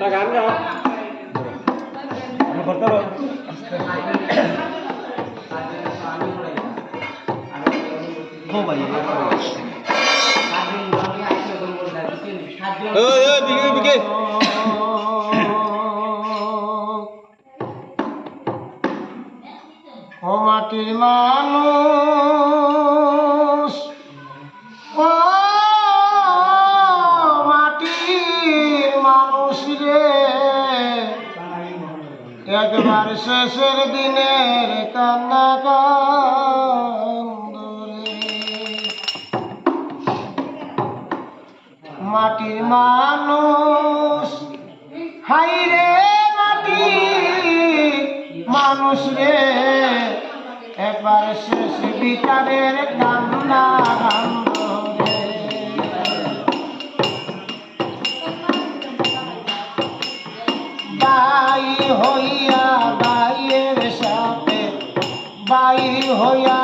না গান গাও করতে ও মাটির মানুষ রে একবার শেষের দিনের কান্না মাটির মানুষ হাই রে মাটি, মানুষ রে। একবার শেষ বিচারের কান্না বাই হইয়া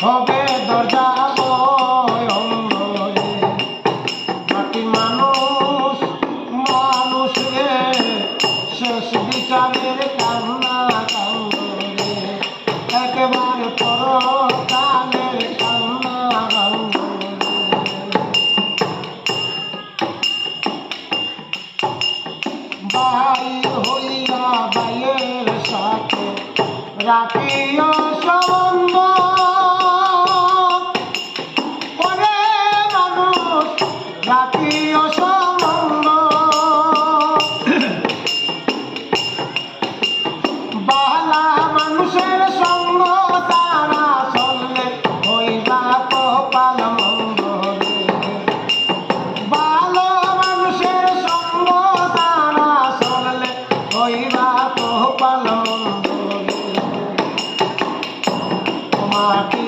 হবে দরজা মানুষ মানুষ রে শেষ বিচারের কান্না কান্দে একবার পর রাখিও heart.